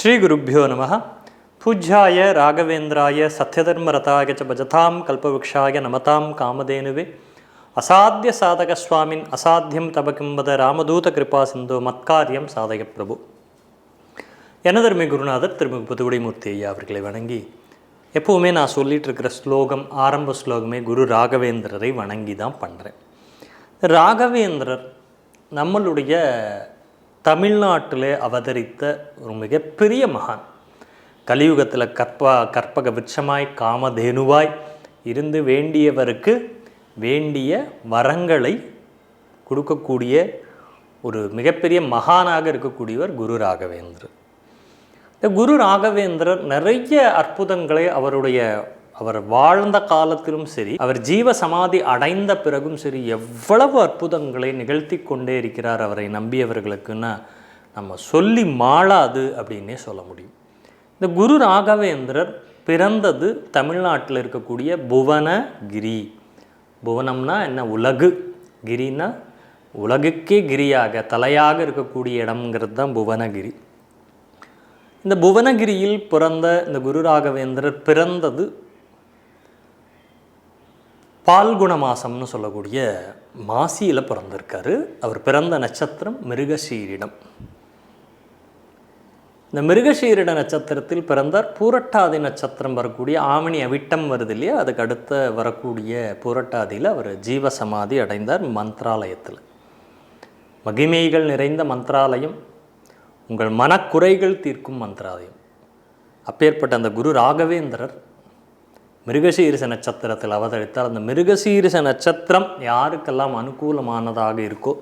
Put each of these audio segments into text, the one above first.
ஸ்ரீகுருப்போ நம. பூஜ்யாய ராகவேந்திராய சத்யதர்மரதாய ச பஜதாம் கல்பவృక్షாய நமதாம் காமதேனுவே. அசாத்திய சாதக சுவாமின் அசாத்தியம் தபகிம்பத ராமதூத கிருபா சிந்து மத்காரியம் சாதக பிரபு. எனதர்மை குருநாதர் திருமிகு புதுகுடிமூர்த்தி ஐயா அவர்களை வணங்கி எப்போவுமே நான் சொல்லிட்டு இருக்கிற ஸ்லோகம் ஆரம்ப ஸ்லோகமே குரு ராகவேந்திரரை வணங்கி தான் பண்ணுறேன் ராகவேந்திரர் நம்மளுடைய தமிழ்நாட்டில் அவதரித்த ஒரு மிகப்பெரிய மகான். கலியுகத்தில் கற்ப கற்பக விருட்சமாய் காமதேனுவாய் இருந்து வேண்டியவருக்கு வேண்டிய வரங்களை கொடுக்கக்கூடிய ஒரு மிகப்பெரிய மகானாக இருக்கக்கூடியவர் குரு ராகவேந்திரர். இந்த குரு ராகவேந்திரர் நிறைய அற்புதங்களை அவருடைய அவர் வாழ்ந்த காலத்திலும் சரி அவர் ஜீவ சமாதி அடைந்த பிறகும் சரி எவ்வளவு அற்புதங்களை நிகழ்த்தி கொண்டே இருக்கிறார் அவரை நம்பியவர்களுக்குன்னா நம்ம சொல்லி மாளாது அப்படின்னே சொல்ல முடியும். இந்த குரு ராகவேந்திரர் பிறந்தது தமிழ்நாட்டில் இருக்கக்கூடிய புவனகிரி. புவனம்னா என்ன? உலகு. கிரின்னா உலகுக்கே கிரியாக தலையாக இருக்கக்கூடிய இடம்ங்கிறது தான் புவனகிரி. இந்த புவனகிரியில் பிறந்த இந்த குரு ராகவேந்திரர் பிறந்தது பால்குண மாசம்னு சொல்லக்கூடிய மாசியில் பிறந்திருக்காரு. அவர் பிறந்த நட்சத்திரம் மிருகசீரிடம். இந்த மிருகசீரிட நட்சத்திரத்தில் பிறந்தார். பூரட்டாதி நட்சத்திரம் வரக்கூடிய ஆவணி அவிட்டம் வருது இல்லையா? அதுக்கு அடுத்த வரக்கூடிய பூரட்டாதியில் அவர் ஜீவசமாதி அடைந்தார் மந்த்ராலயத்தில். மகிமைகள் நிறைந்த மந்த்ராலயம் உங்கள் மனக்குறைகள் தீர்க்கும் மந்திராலயம். அப்பேற்பட்ட அந்த குரு ராகவேந்திரர் மிருகசீரிச நட்சத்திரத்தில் அவதரித்தால் அந்த மிருகசீரிச நட்சத்திரம் யாருக்கெல்லாம் அனுகூலமானதாக இருக்கோ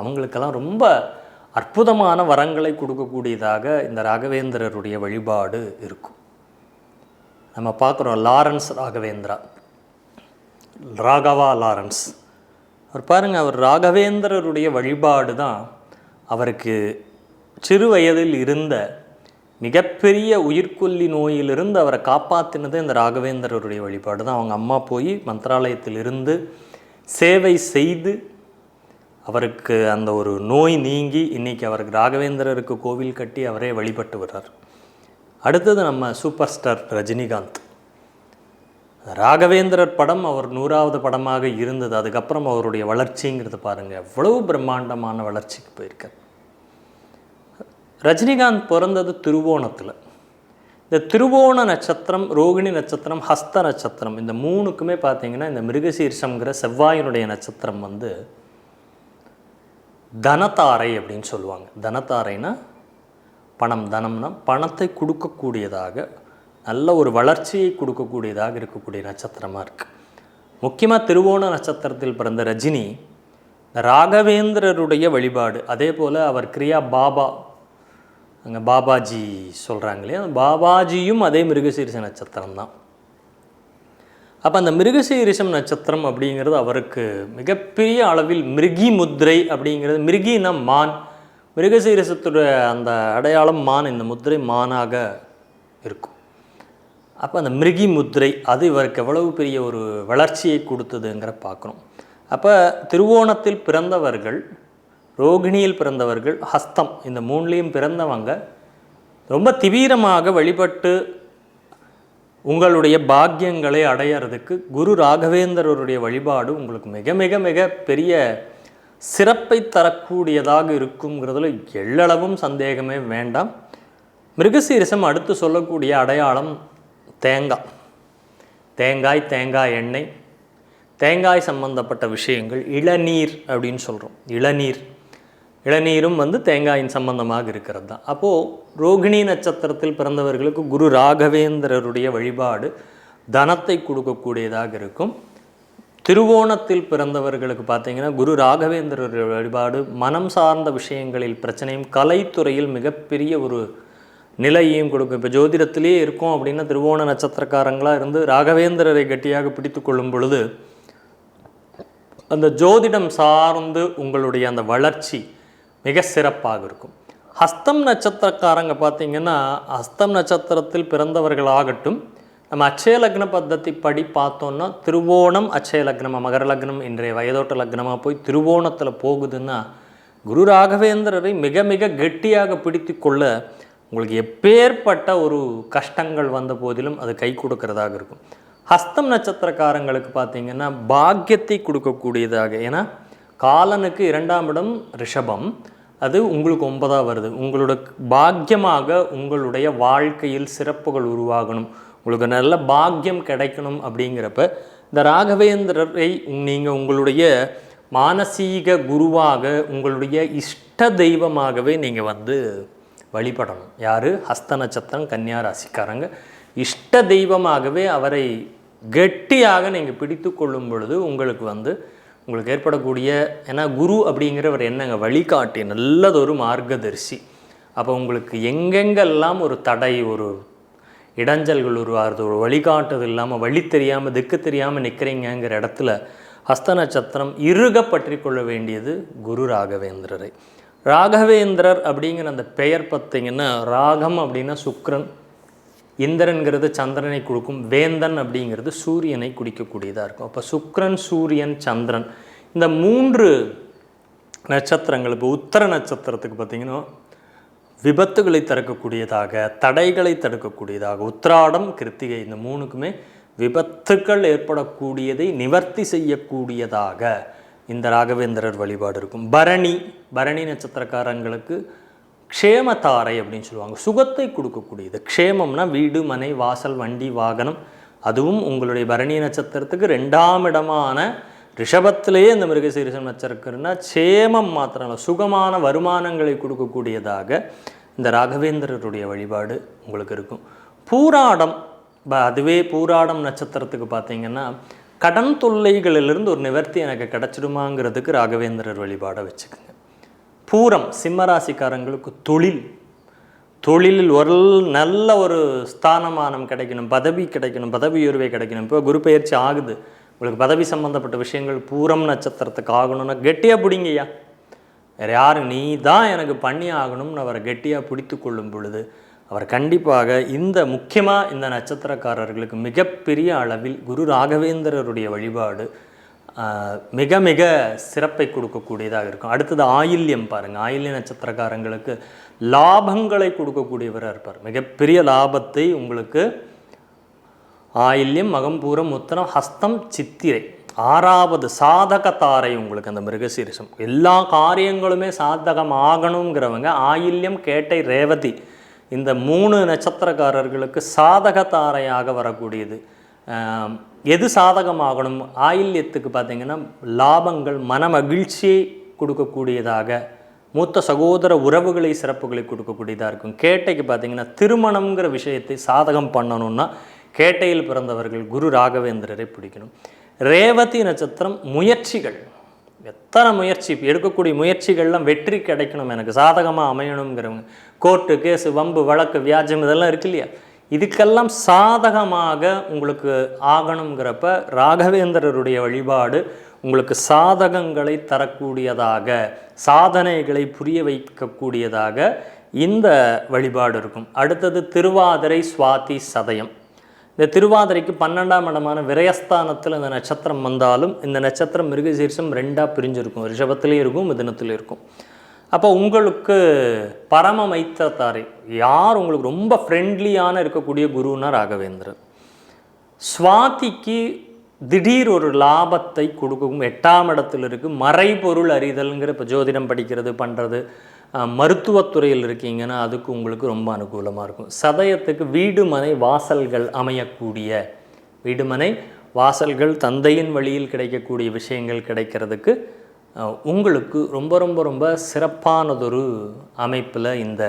அவங்களுக்கெல்லாம் ரொம்ப அற்புதமான வரங்களை கொடுக்கக்கூடியதாக இந்த ராகவேந்திரருடைய வழிபாடு இருக்கும். நம்ம பார்க்குறோம் லாரன்ஸ் ராகவேந்திரா. ராகவா லாரன்ஸ். அவர் பாருங்கள் அவர் ராகவேந்திரருடைய வழிபாடு தான் அவருக்கு சிறு வயதில் இருந்த மிகப்பெரிய உயிர்கொல்லி நோயிலிருந்து அவரை காப்பாற்றினது இந்த ராகவேந்திரருடைய வழிபாடு தான். அவங்க அம்மா போய் மந்திராலயத்தில் இருந்து சேவை செய்து அவருக்கு அந்த ஒரு நோய் நீங்கி இன்றைக்கி அவருக்கு ராகவேந்திரருக்கு கோவில் கட்டி அவரே வழிபட்டு வர்றார். அடுத்தது நம்ம சூப்பர் ஸ்டார் ரஜினிகாந்த். ராகவேந்திரர் படம் அவர் நூறாவது படமாக இருந்தது. அதுக்கப்புறம் அவருடைய வளர்ச்சிங்கிறது பாருங்கள் எவ்வளவு பிரம்மாண்டமான வளர்ச்சிக்கு போயிருக்கார். ரஜினிகாந்த் பிறந்தது திருவோணத்தில். இந்த திருவோண நட்சத்திரம் ரோகிணி நட்சத்திரம் ஹஸ்த நட்சத்திரம் இந்த மூணுக்குமே பார்த்தீங்கன்னா இந்த மிருகசீர்ஷங்கிற செவ்வாயினுடைய நட்சத்திரம் வந்து தனத்தாரை அப்படின்னு சொல்லுவாங்க. தனத்தாரைனா பணம் தனம்னா பணத்தை கொடுக்கக்கூடியதாக நல்ல ஒரு வளர்ச்சியை கொடுக்கக்கூடியதாக இருக்கக்கூடிய நட்சத்திரமாக இருக்குது முக்கியமாக திருவோண நட்சத்திரத்தில் பிறந்த ரஜினி ராகவேந்திரருடைய வழிபாடு அதே போல் அவர் கிரியா பாபா அங்கே பாபாஜி சொல்கிறாங்க இல்லையா அந்த பாபாஜியும் அதே மிருகசீரிச நட்சத்திரம் தான். அப்போ அந்த மிருகசீரிசம் நட்சத்திரம் அப்படிங்கிறது அவருக்கு மிகப்பெரிய அளவில் மிருகி முத்திரை அப்படிங்கிறது மிருகினா மான். மிருகசீரிசத்துடைய அந்த அடையாளம் மான் இந்த முத்திரை மானாக இருக்கும். அப்போ அந்த மிருகி முத்திரை அது இவருக்கு எவ்வளவு பெரிய ஒரு வளர்ச்சியை கொடுத்ததுங்கிற பார்க்குறோம் அப்போ திருவோணத்தில் பிறந்தவர்கள் ரோகிணியில் பிறந்தவர்கள் ஹஸ்தம். இந்த மூணுலேயும் பிறந்தவங்க. ரொம்ப தீவிரமாக வழிபட்டு உங்களுடைய பாக்கியங்களை அடையிறதுக்கு குரு ராகவேந்தரருடைய வழிபாடு உங்களுக்கு மிக மிக மிக பெரிய சிறப்பை தரக்கூடியதாக இருக்குங்கிறதுல எள்ளளவும் சந்தேகமே வேண்டாம். மிருகசீரிசம் அடுத்து சொல்லக்கூடிய அடையாளம் தேங்காய். தேங்காய் தேங்காய் எண்ணெய். தேங்காய் சம்பந்தப்பட்ட விஷயங்கள் இளநீர் அப்படின்னு சொல்கிறோம் இளநீர். இளநீரும் வந்து தேங்காயின் சம்பந்தமாக இருக்கிறது தான். அப்போது ரோகிணி நட்சத்திரத்தில் பிறந்தவர்களுக்கு குரு ராகவேந்திரருடைய வழிபாடு தனத்தை கொடுக்கக்கூடியதாக இருக்கும். திருவோணத்தில் பிறந்தவர்களுக்கு பார்த்தீங்கன்னா குரு ராகவேந்திரருடைய வழிபாடு மனம் சார்ந்த விஷயங்களில் பிரச்சனையும் கலைத்துறையில் மிகப்பெரிய ஒரு நிலையையும் கொடுக்கும். இப்போ ஜோதிடத்திலேயே இருக்கும் அப்படின்னா திருவோண நட்சத்திரக்காரங்களாக இருந்து ராகவேந்திரரை கட்டியாக பிடித்து கொள்ளும் பொழுது அந்த ஜோதிடம் சார்ந்து உங்களுடைய அந்த வளர்ச்சி மிக சிறப்பாக இருக்கும். ஹஸ்தம் நட்சத்திரக்காரங்க பார்த்தீங்கன்னா ஹஸ்தம் நட்சத்திரத்தில் பிறந்தவர்களாகட்டும் நம்ம அச்சய லக்ன பத்தத்தி படி பார்த்தோம்னா திருவோணம் அச்சய லக்னமாக மகர லக்னம் இன்றைய வயதோட்ட லக்னமாக போய் திருவோணத்தில் போகுதுன்னா குரு ராகவேந்திரரை மிக மிக கெட்டியாக பிடித்து கொள்ள உங்களுக்கு எப்பேற்பட்ட ஒரு கஷ்டங்கள் வந்த போதிலும் அது கை கொடுக்கறதாக இருக்கும். ஹஸ்தம் நட்சத்திரக்காரங்களுக்கு பார்த்தீங்கன்னா பாக்கியத்தை கொடுக்கக்கூடியதாக ஏன்னா காலனுக்கு இரண்டாம் இடம் ரிஷபம். அது உங்களுக்கு ஒன்பதாக வருது. உங்களோட பாக்கியமாக உங்களுடைய வாழ்க்கையில் சிறப்புகள் உருவாகணும். உங்களுக்கு நல்ல பாக்கியம் கிடைக்கணும் அப்படிங்கிறப்ப இந்த ராகவேந்திரரை நீங்கள் உங்களுடைய மானசீக குருவாக உங்களுடைய இஷ்ட தெய்வமாகவே நீங்கள் வந்து வழிபடணும். யார்? ஹஸ்த நட்சத்திரம் கன்னியா ராசிக்காரங்க. இஷ்ட தெய்வமாகவே அவரை கெட்டியாக நீங்கள் பிடித்து கொள்ளும் பொழுது உங்களுக்கு வந்து உங்களுக்கு ஏற்படக்கூடிய ஏன்னா குரு அப்படிங்கிறவர் என்னங்க? வழிகாட்டி நல்லதொரு மார்க்கதரிசி. அப்போ உங்களுக்கு எங்கெங்கெல்லாம் ஒரு தடை ஒரு இடைஞ்சல்கள் உருவாகிறது ஒரு வழிகாட்டுது இல்லாமல் வழி தெரியாமல் திக்கு தெரியாமல் நிற்கிறீங்கங்கிற இடத்துல ஹஸ்த நட்சத்திரம் இருக பற்றி கொள்ள வேண்டியது குரு ராகவேந்திரரை. ராகவேந்திரர் அப்படிங்கிற அந்த பெயர் பார்த்திங்கன்னா ராகம் அப்படின்னா சுக்ரன் இந்திரன்கிறது சந்திரனை கொடுக்கும் வேந்தன் அப்படிங்கிறது சூரியனை குடிக்கக்கூடியதாக இருக்கும். அப்போ சுக்ரன் சூரியன் சந்திரன் இந்த மூன்று நட்சத்திரங்கள் இப்போ உத்தர நட்சத்திரத்துக்கு பார்த்தீங்கன்னா விபத்துகளை தடுக்கக்கூடியதாக தடைகளை தடுக்கக்கூடியதாக உத்திராடம் கிருத்திகை இந்த மூணுக்குமே விபத்துக்கள் ஏற்படக்கூடியதை நிவர்த்தி செய்யக்கூடியதாக இந்த ராகவேந்திரர் வழிபாடு இருக்கும். பரணி பரணி நட்சத்திரக்காரங்களுக்கு க்ஷேமத்தாரை அப்படின்னு சொல்லுவாங்க. சுகத்தை கொடுக்கக்கூடியது. க்ஷேமம்னா வீடு மனை வாசல் வண்டி வாகனம். அதுவும் உங்களுடைய பரணி நட்சத்திரத்துக்கு ரெண்டாம் இடமான ரிஷபத்திலேயே இந்த மிருகசீரிசம் நட்சத்திரக்குன்னா சேமம் மாத்திரம் சுகமான வருமானங்களை கொடுக்கக்கூடியதாக இந்த ராகவேந்திரருடைய வழிபாடு உங்களுக்கு இருக்கும். பூராடம் ப- அதுவே பூராடம் நட்சத்திரத்துக்கு பார்த்தீங்கன்னா கடன் தொல்லைகளிலிருந்து ஒரு நிவர்த்தி எனக்கு கிடச்சிடுமாங்கிறதுக்கு ராகவேந்திரர் வழிபாடை வச்சுக்கோங்க. பூரம் சிம்மராசிக்காரங்களுக்கு தொழில். தொழிலில் ஒரு நல்ல ஒரு ஸ்தானமானம் கிடைக்கணும் பதவி கிடைக்கணும் பதவி உயர்வை கிடைக்கணும். இப்போ குரு பயிற்சி ஆகுது. உங்களுக்கு பதவி சம்மந்தப்பட்ட விஷயங்கள் பூரம் நட்சத்திரத்துக்கு ஆகணும்னா கெட்டியாக பிடிங்கய்யா வேறு யாரும் நீ தான் எனக்கு பண்ணி ஆகணும்னு அவரை கெட்டியாக பிடித்து கொள்ளும் பொழுது அவர் கண்டிப்பாக இந்த முக்கியமாக இந்த நட்சத்திரக்காரர்களுக்கு மிகப்பெரிய அளவில் குரு ராகவேந்திரருடைய வழிபாடு மிக மிக சிறப்பை கொடுக்கக்கூடியதாக இருக்கும். அடுத்தது ஆயில்யம் பாருங்கள் ஆயில்ய நட்சத்திரக்காரங்களுக்கு லாபங்களை கொடுக்கக்கூடியவராக இருப்பார். மிகப்பெரிய லாபத்தை உங்களுக்கு ஆயில்யம் மகம்பூரம் உத்தரம் ஹஸ்தம் சித்திரை ஆறாவது சாதகத்தாரை உங்களுக்கு அந்த மிருகசீரிசம். எல்லா காரியங்களுமே சாதகம் ஆகணுங்கிறவங்க ஆயில்யம் கேட்டை ரேவதி இந்த மூணு நட்சத்திரக்காரர்களுக்கு சாதக தாரையாக வரக்கூடியது எது சாதகமாகணும்? ஆயில்யத்துக்கு பார்த்தீங்கன்னா லாபங்கள் மன மகிழ்ச்சியை கொடுக்கக்கூடியதாக மூத்த சகோதர உறவுகளை சிறப்புகளை கொடுக்கக்கூடியதாக இருக்கும். கேட்டைக்கு பார்த்தீங்கன்னா திருமணங்கிற விஷயத்தை சாதகம் பண்ணணும்னா கேட்டையில் பிறந்தவர்கள் குரு ராகவேந்திரரை பிடிக்கணும். ரேவதி நட்சத்திரம் முயற்சிகள். எத்தனை முயற்சி? எடுக்கக்கூடிய முயற்சிகள்லாம் வெற்றி கிடைக்கணும். எனக்கு சாதகமாக அமையணுங்கிறவங்க கோர்ட்டு கேஸு வம்பு வழக்கு வியாஜம் இதெல்லாம் இருக்கு இல்லையா? இதுக்கெல்லாம் சாதகமாக உங்களுக்கு ஆகணுங்கிறப்ப ராகவேந்திரருடைய வழிபாடு உங்களுக்கு சாதகங்களை தரக்கூடியதாக சாதனைகளை புரிய வைக்கக்கூடியதாக இந்த வழிபாடு இருக்கும். அடுத்தது திருவாதிரை சுவாதி சதயம். இந்த திருவாதிரைக்கு பன்னெண்டாம் இடமான விரயஸ்தானத்தில் இந்த நட்சத்திரம் வந்தாலும் இந்த நட்சத்திரம் மிருகசீர்ஷம் ரெண்டாக பிரிஞ்சிருக்கும். ரிஷபத்திலையும் இருக்கும் மிதுனத்திலையும் இருக்கும். அப்போ உங்களுக்கு பரம மைத்திரத்தாரை யார் உங்களுக்கு ரொம்ப ஃப்ரெண்ட்லியான இருக்கக்கூடிய குருன்னா ராகவேந்திரர் சுவாதிக்கு திடீர் ஒரு லாபத்தை கொடுக்கும் எட்டாம் இடத்துல இருக்குது மறைபொருள் அறிதல்ங்கிற இப்போ ஜோதிடம் படிக்கிறது பண்ணுறது மருத்துவத்துறையில் இருக்கீங்கன்னா அதுக்கு உங்களுக்கு ரொம்ப அனுகூலமாக இருக்கும். சதயத்துக்கு வீடு மனை வாசல்கள் அமையக்கூடிய வீடுமனை வாசல்கள் தந்தையின் வழியில் கிடைக்கக்கூடிய விஷயங்கள் கிடைக்கிறதுக்கு உங்களுக்கு ரொம்ப ரொம்ப ரொம்ப சிறப்பானதொரு அமைப்பில் இந்த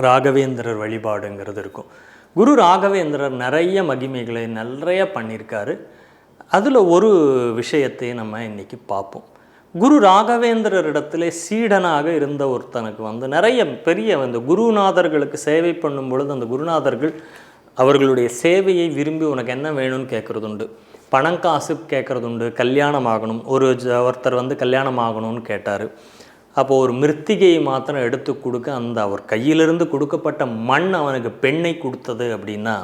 ராகவேந்திரர் வழிபாடுங்கிறது இருக்கும். குரு ராகவேந்திரர் நிறைய மகிமைகளை நிறைய பண்ணியிருக்காரு. அதில் ஒரு விஷயத்தையும் நம்ம இன்றைக்கி பார்ப்போம். குரு ராகவேந்திரர் இடத்துல சீடனாக இருந்த ஒருத்தனுக்கு வந்து நிறைய பெரிய இந்த குருநாதர்களுக்கு சேவை பண்ணும் பொழுது அந்த குருநாதர்கள் அவர்களுடைய சேவையை விரும்பி உனக்கு என்ன வேணும்னு கேட்குறது உண்டு பணம் காசு கேட்குறது உண்டு கல்யாணம் ஆகணும் ஒரு ஒருத்தர் வந்து கல்யாணம் ஆகணும்னு கேட்டார். அப்போது ஒரு மிருத்திகையை மாத்திரம் எடுத்து கொடுக்க அந்த அவர் கையிலிருந்து கொடுக்கப்பட்ட மண் அவனுக்கு பெண்ணை கொடுத்தது அப்படின்னா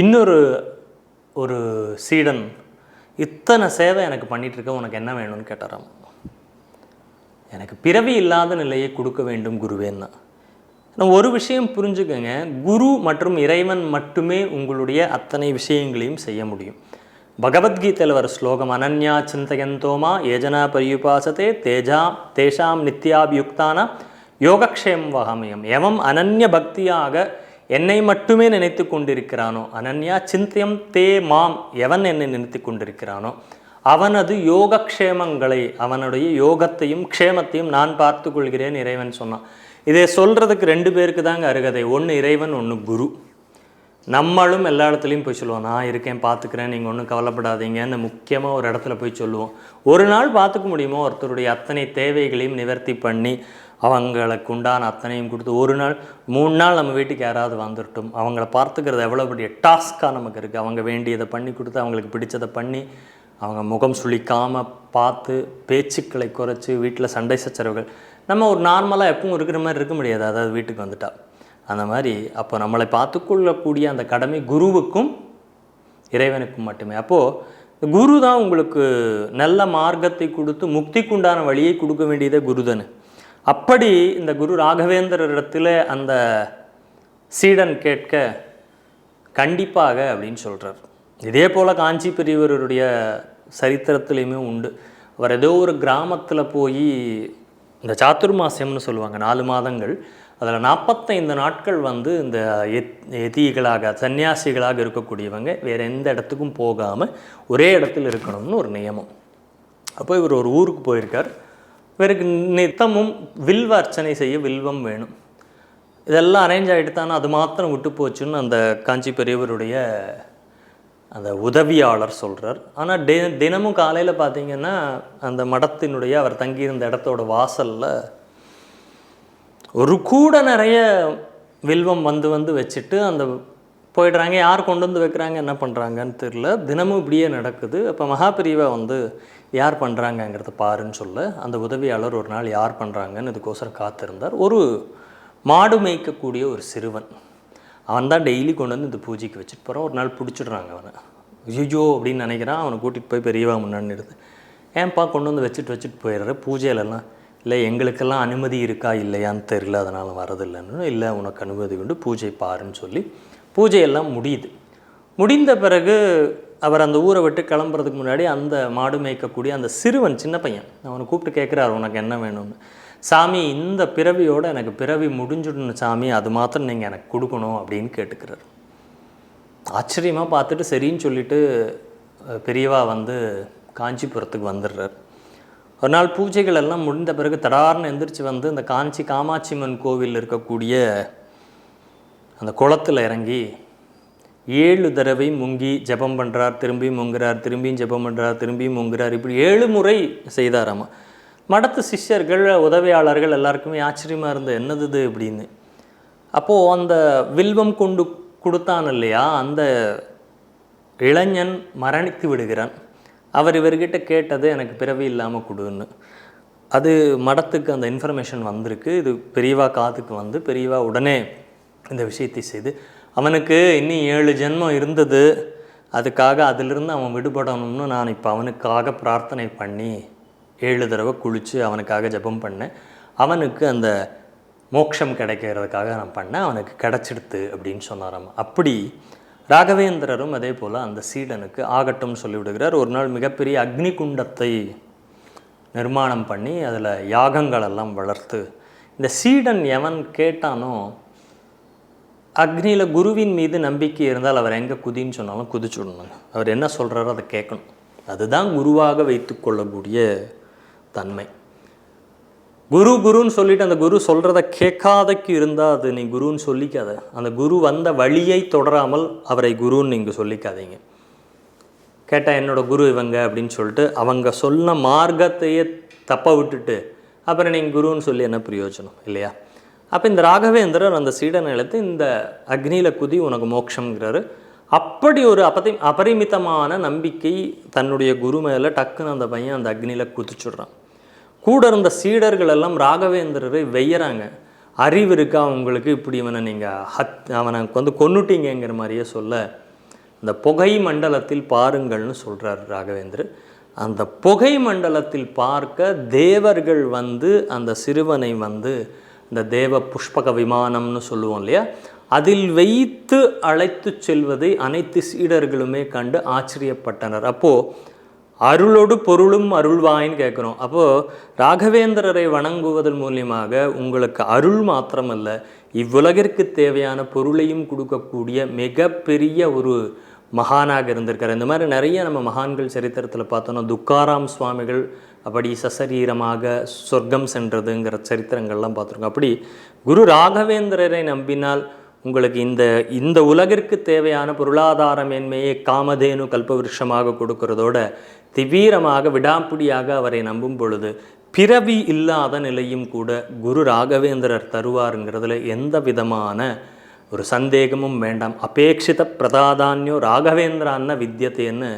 இன்னொரு ஒரு சீடன் இத்தனை சேவை எனக்கு பண்ணிகிட்ருக்க உனக்கு என்ன வேணும்னு கேட்டாராம். எனக்கு பிறவி இல்லாத நிலையை கொடுக்க வேண்டும் குருவேன்னா. நான் ஒரு விஷயம் புரிஞ்சுக்கோங்க குரு மற்றும் இறைவன் மட்டுமே உங்களுடைய அத்தனை விஷயங்களையும் செய்ய முடியும். பகவத்கீதையில் வர ஸ்லோகம் அனன்யா சிந்தயந்தோமா ஏஜனா பரியுபாசத்தே தேஜா தேஷாம் நித்யாபியுக்தான யோகக்ஷேம் வகமயம். எவம் அனன்ய பக்தியாக என்னை மட்டுமே நினைத்து கொண்டிருக்கிறானோ அனன்யா சிந்தியம் தே மாம் எவன் என்னை நினைத்து கொண்டிருக்கிறானோ அவனது யோகக்ஷேமங்களை அவனுடைய யோகத்தையும் க்ஷேமத்தையும் நான் பார்த்து கொள்கிறேன் இறைவன் சொன்னான். இதை சொல்கிறதுக்கு ரெண்டு பேருக்கு தாங்க அருகதை. ஒன்று இறைவன் ஒன்று குரு. நம்மளும் எல்லா இடத்துலையும் போய் சொல்லுவோம் நான் இருக்கேன் பார்த்துக்கிறேன் நீங்கள் ஒன்றும் கவலைப்படாதீங்கன்னு முக்கியமாக ஒரு இடத்துல போய் சொல்லுவோம். ஒரு நாள் பார்த்துக்க முடியுமோ? ஒருத்தருடைய அத்தனை தேவைகளையும் நிவர்த்தி பண்ணி அவங்களுக்கு உண்டான அத்தனையும் கொடுத்து ஒரு நாள் மூணு நாள் நம்ம வீட்டுக்கு யாராவது வந்துட்டோம் அவங்கள பார்த்துக்கிறது எவ்வளோ பெரிய டாஸ்க்காக நமக்கு இருக்குது அவங்க வேண்டியதை பண்ணி கொடுத்து அவங்களுக்கு பிடிச்சதை பண்ணி அவங்க முகம் சுழிக்காமல் பார்த்து பேச்சுக்களை குறைச்சி வீட்டில் சண்டை சச்சரவுகள். நம்ம ஒரு நார்மலாக எப்பவும் இருக்கிற மாதிரி இருக்க முடியாது. அதாவது வீட்டுக்கு வந்துட்டால் அந்த மாதிரி அப்போ நம்மளை பார்த்துக்கொள்ளக்கூடிய அந்த கடமை குருவுக்கும் இறைவனுக்கும் மட்டுமே. அப்போது குரு தான் உங்களுக்கு நல்ல மார்க்கத்தை கொடுத்து முக்திக்குண்டான வழியை கொடுக்க வேண்டியதே குருதனு அப்படி இந்த குரு ராகவேந்திரரிடத்தில் அந்த சீடன் கேட்க கண்டிப்பாக அப்படின்னு சொல்கிறார் இதே போல் காஞ்சி பெரியவருடைய சரித்திரத்துலேயுமே உண்டு. அவர் ஏதோ ஒரு கிராமத்தில் போய் இந்த சாத்துர்மாசியம்னு சொல்லுவாங்க நாலு மாதங்கள் அதில் நாற்பத்தைந்து நாட்கள் வந்து இந்த எத் எதிகளாக சன்னியாசிகளாக இருக்கக்கூடியவங்க வேறு எந்த இடத்துக்கும் போகாமல் ஒரே இடத்துல இருக்கணும்னு ஒரு நியமம். அப்போ இவர் ஒரு ஊருக்கு போயிருக்கார். இவருக்கு நித்தமும் வில்வ அர்ச்சனை செய்ய வில்வம் வேணும். இதெல்லாம் அரேஞ்ச் ஆகிட்டு தானே அது மாத்திரம் விட்டு போச்சுன்னு அந்த காஞ்சி பெரியவருடைய அந்த உதவியாளர் சொல்கிறார் ஆனால் டே தினமும் காலையில் பார்த்தீங்கன்னா அந்த மடத்தினுடைய அவர் தங்கியிருந்த இடத்தோட வாசலில் ஒரு கூட நிறைய வில்வம் வந்து வந்து வச்சுட்டு அந்த போயிடுறாங்க. யார் கொண்டு வந்து வைக்கிறாங்க என்ன பண்ணுறாங்கன்னு தெரில தினமும் இப்படியே நடக்குது. அப்போ மகாபிரிவை வந்து யார் பண்ணுறாங்கங்கிறத பாருன்னு சொல்ல அந்த உதவியாளர் ஒரு நாள் யார் பண்ணுறாங்கன்னு இதுக்கோசரம் காத்திருந்தார். ஒரு மாடு மேய்க்கக்கூடிய ஒரு சிறுவன். அவன் தான் டெய்லி கொண்டு வந்து இந்த பூஜைக்கு வச்சுட்டு போகிறான் ஒரு நாள் பிடிச்சிடுறாங்க அவனை. ஐயோ அப்படின்னு நினைக்கிறான். அவனை கூட்டிகிட்டு போய் பெரியவா முன்னாடி நிறுத்து. ஏன்பா கொண்டு வந்து வச்சுட்டு வச்சுட்டு போயிடுற? பூஜையிலலாம் இல்லை எங்களுக்கெல்லாம் அனுமதி இருக்கா இல்லையான்னு தெரியல அதனால் வரதில்லைன்னு இல்லை உனக்கு அனுமதி உண்டு பூஜை பாருன்னு சொல்லி பூஜையெல்லாம் முடியுது. முடிந்த பிறகு அவர் அந்த ஊரை விட்டு கிளம்புறதுக்கு முன்னாடி அந்த மாடு மேய்க்கக்கூடிய அந்த சிறுவன் சின்ன பையன் அவனை கூப்பிட்டு கேட்குறாரு உனக்கு என்ன வேணும்னு? சாமி இந்த பிறவியோட எனக்கு பிறவி முடிஞ்சுடணும் சாமி அது மாத்திரம் நீங்கள் எனக்கு கொடுக்கணும் அப்படின்னு கேட்டுக்கிறார். ஆச்சரியமாக பார்த்துட்டு சரின்னு சொல்லிட்டு பெரியவா வந்து காஞ்சிபுரத்துக்கு வந்துடுறார். ஒரு நாள் பூஜைகள் எல்லாம் முடிந்த பிறகு தடார்னு எந்திரிச்சு வந்து இந்த காஞ்சி காமாட்சிமன் கோவில் இருக்கக்கூடிய அந்த குளத்தில் இறங்கி ஏழு தடவை முங்கி ஜெபம் பண்ணுறார் திரும்பி முங்குறார் திரும்பியும் ஜெபம் பண்ணுறார் திரும்பியும் முங்குறார். இப்படி ஏழு முறை செய்தாராமா. மடத்து சிஷ்யர்கள் உதவியாளர்கள் எல்லாருக்குமே ஆச்சரியமாக இருந்தது என்னது இது? அப்படின்னு. அப்போது அந்த வில்வம் கொண்டு கொடுத்தான் இல்லையா அந்த இளைஞன் மரணித்து விடுகிறான். அவர் இவர்கிட்ட கேட்டது எனக்கு பிறவி இல்லாமல் கொடுன்னு. அது மடத்துக்கு அந்த இன்ஃபர்மேஷன் வந்திருக்கு. இது பெரியவா காதுக்கு வந்து பெரியவா உடனே இந்த விஷயத்தை செய்து அவனுக்கு இன்னும் ஏழு ஜென்மம் இருந்தது. அதுக்காக அதிலிருந்து அவன் விடுபடணும்னு நான் இப்போ அவனுக்காக பிரார்த்தனை பண்ணி ஏழு தடவை குளித்து அவனுக்காக ஜெபம் பண்ணேன். அவனுக்கு அந்த மோட்சம் கிடைக்கிறதுக்காக நான் பண்ணேன். அவனுக்கு கிடச்சிடுத்து அப்படின்னு சொன்னாராம். அப்படி ராகவேந்திரரும் அதே போல் அந்த சீடனுக்கு ஆகட்டும் சொல்லிவிடுகிறார். ஒரு நாள் மிகப்பெரிய அக்னி குண்டத்தை நிர்மாணம் பண்ணி அதில் யாகங்கள் எல்லாம் வளர்த்து இந்த சீடன் எவன் கேட்டானோ அக்னியில் குருவின் மீது நம்பிக்கை இருந்தால் அவர் எங்கே குதின்னு சொன்னாலும் குதிச்சு விடணுங்க அவர் என்ன சொல்கிறாரோ அதை கேட்கணும். அதுதான் குருவாக வைத்துக்கொள்ளக்கூடிய தன்மை. குரு குருன்னு சொல்லிட்டு அந்த குரு சொல்கிறத கேட்காதக்கு இருந்தால் அது நீ குருன்னு சொல்லிக்காத. அந்த குரு வந்த வழியை தொடராமல் அவரை குருன்னு நீங்கள் சொல்லிக்காதீங்க. கேட்டால் என்னோடய குரு இவங்க அப்படின்னு சொல்லிட்டு அவங்க சொன்ன மார்க்கத்தையே தப்ப விட்டுட்டு அப்புறம் நீங்கள் குருன்னு சொல்லி என்ன பிரயோஜனம் இல்லையா? அப்போ இந்த ராகவேந்திரர் அந்த சீடனை எழுத்து இந்த அக்னியில் குதி உனக்கு மோட்சங்கிறாரு அப்படி ஒரு அப்பதி அபரிமிதமான நம்பிக்கை தன்னுடைய குரு மேலே டக்குன்னு அந்த பையன் அந்த அக்னியில் குதிச்சுடுறான். கூட இருந்த சீடர்கள் எல்லாம் ராகவேந்திரரை வெய்யறாங்க. அறிவு இருக்கா? உங்களுக்கு இப்படி இவனை நீங்கள் ஹத் அவனை வந்து கொன்னுட்டீங்கிற மாதிரியே சொல்ல இந்த புகை மண்டலத்தில் பாருங்கள்னு சொல்கிறார் ராகவேந்தர் அந்த புகை மண்டலத்தில் பார்க்க தேவர்கள் வந்து அந்த சிறுவனை வந்து இந்த தேவ புஷ்பக விமானம்னு சொல்லுவோம் இல்லையா? அதில் வைத்து அழைத்து செல்வதை அனைத்து சீடர்களுமே கண்டு ஆச்சரியப்பட்டனர். அப்போது அருளோடு பொருளும் அருள்வாயின்னு கேட்குறோம். அப்போது ராகவேந்திரரை வணங்குவதன் மூலியமாக உங்களுக்கு அருள் மாத்திரமல்ல இவ்வுலகிற்கு தேவையான பொருளையும் கொடுக்கக்கூடிய மிகப்பெரிய ஒரு மகானாக இருந்திருக்கார். இந்த மாதிரி நிறைய நம்ம மகான்கள் சரித்திரத்தில் பார்த்தோன்னா துக்காராம் சுவாமிகள் அப்படி சசரீரமாக சொர்க்கம் சென்றதுங்கிற சரித்திரங்கள்லாம் பார்த்துருக்கோம். அப்படி குரு ராகவேந்திரரை நம்பினால் உங்களுக்கு இந்த இந்த உலகிற்கு தேவையான பொருளாதார மேன்மையை காமதேனு கல்பவிருஷமாக கொடுக்கறதோட தீவிரமாக விடாப்பிடியாக அவரை நம்பும் பொழுது பிறவி இல்லாத நிலையும் கூட குரு ராகவேந்திரர் தருவாருங்கிறதுல எந்த விதமான ஒரு சந்தேகமும் வேண்டாம். அபேட்சித பிரதாதான்யோ ராகவேந்திரான்ன வித்தியத்தைன்னு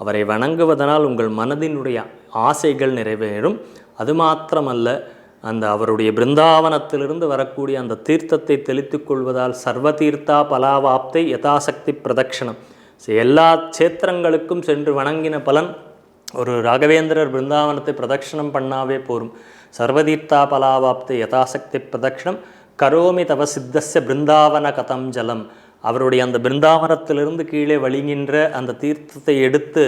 அவரை வணங்குவதனால் உங்கள் மனதினுடைய ஆசைகள் நிறைவேறும். அது மாத்திரமல்ல அந்த அவருடைய பிருந்தாவனத்திலிருந்து வரக்கூடிய அந்த தீர்த்தத்தை தெளித்துக் கொள்வதால் சர்வ தீர்த்தா பலாவாப்தை யதாசக்தி பிரதட்சணம். எல்லா சேத்திரங்களுக்கும் சென்று வணங்கின பலன் ஒரு ராகவேந்திரர் பிருந்தாவனத்தை பிரதட்சணம் பண்ணாவே போரும். சர்வதீர்த்தா பலாவாப்தி யதாசக்தி பிரதட்சணம். கரோமி தவ சித்தஸ்ய பிருந்தாவன கதம் ஜலம். அவருடைய அந்த பிருந்தாவனத்திலிருந்து கீழே வழிகின்ற அந்த தீர்த்தத்தை எடுத்து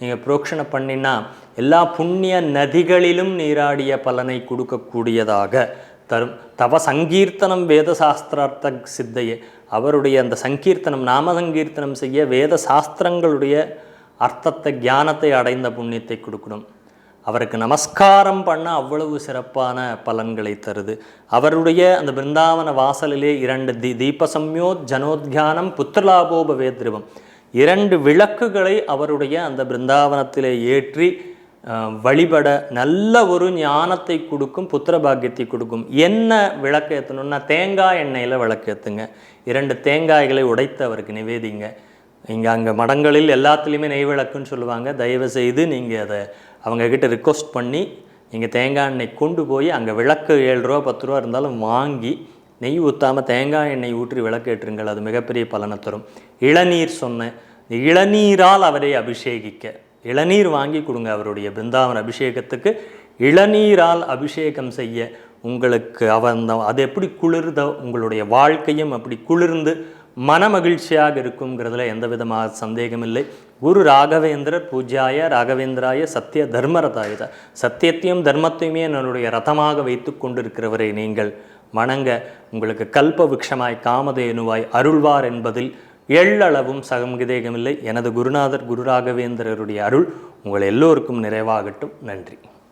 நீங்கள் புரோக்ஷணம் பண்ணினா எல்லா புண்ணிய நதிகளிலும் நீராடிய பலனை கொடுக்கக்கூடியதாக தரும். தவ சங்கீர்த்தனம் வேத சாஸ்திரார்த்த சித்தையே. அவருடைய அந்த சங்கீர்த்தனம் நாம சங்கீர்த்தனம் செய்ய வேத சாஸ்திரங்களுடைய அர்த்தத்தை ஞானத்தை அடைந்த புண்ணியத்தை கொடுக்கணும். அவருக்கு நமஸ்காரம் பண்ண அவ்வளவு சிறப்பான பலன்களை தருது. அவருடைய அந்த பிருந்தாவன வாசலிலே இரண்டு தி தீபசம்யோத் ஜனோத்யானம் புத்திரலாபோபவே திருவம் இரண்டு விளக்குகளை அவருடைய அந்த பிருந்தாவனத்திலே ஏற்றி வழிபட நல்ல ஒரு ஞானத்தை கொடுக்கும் புத்திர பாக்கியத்தை கொடுக்கும். என்ன விளக்கு ஏற்றணும்னா தேங்காய் எண்ணெயில் விளக்கு ஏற்றுங்க இரண்டு தேங்காய்களை உடைத்து அவருக்கு நிவேதிங்க. இங்கே அங்கே மடங்களில் எல்லாத்துலேயுமே நெய் விளக்குன்னு சொல்லுவாங்க. தயவு செய்து நீங்கள் அதை அவங்கக்கிட்ட ரிக்வஸ்ட் பண்ணி நீங்கள் தேங்காய் எண்ணெய் கொண்டு போய் அங்கே விளக்கு ஏழு ரூபா பத்து ரூபா இருந்தாலும் வாங்கி நெய் ஊற்றாமல் தேங்காய் எண்ணெய் ஊற்றி விளக்கேற்றுங்கள் அது மிகப்பெரிய பலனை தரும். இளநீர் சொன்னேன் இளநீரால் அவரை அபிஷேகிக்க. இளநீர் வாங்கி கொடுங்க அவருடைய பிருந்தாவன் அபிஷேகத்துக்கு. இளநீரால் அபிஷேகம் செய்ய உங்களுக்கு அவன் அந்த அது எப்படி குளிர்தோ உங்களுடைய வாழ்க்கையும் அப்படி குளிர்ந்து மனமகிழ்ச்சியாக இருக்குங்கிறதுல எந்த விதமாக சந்தேகமில்லை. குரு ராகவேந்திரர் பூஜ்யாய ராகவேந்திராய சத்திய தர்மரதாய சத்தியத்தையும் தர்மத்தையுமே என்னுடைய ரதமாக வைத்து கொண்டிருக்கிறவரை நீங்கள். வணங்க உங்களுக்கு கல்ப விக்ஷமாய் காமதேனுவாய் அருள்வார் என்பதில் எள்ளளவும் சகமிதேகமில்லை எனது குருநாதர் குரு ராகவேந்திரருடைய அருள் உங்கள் எல்லோருக்கும் நிறைவாகட்டும். நன்றி.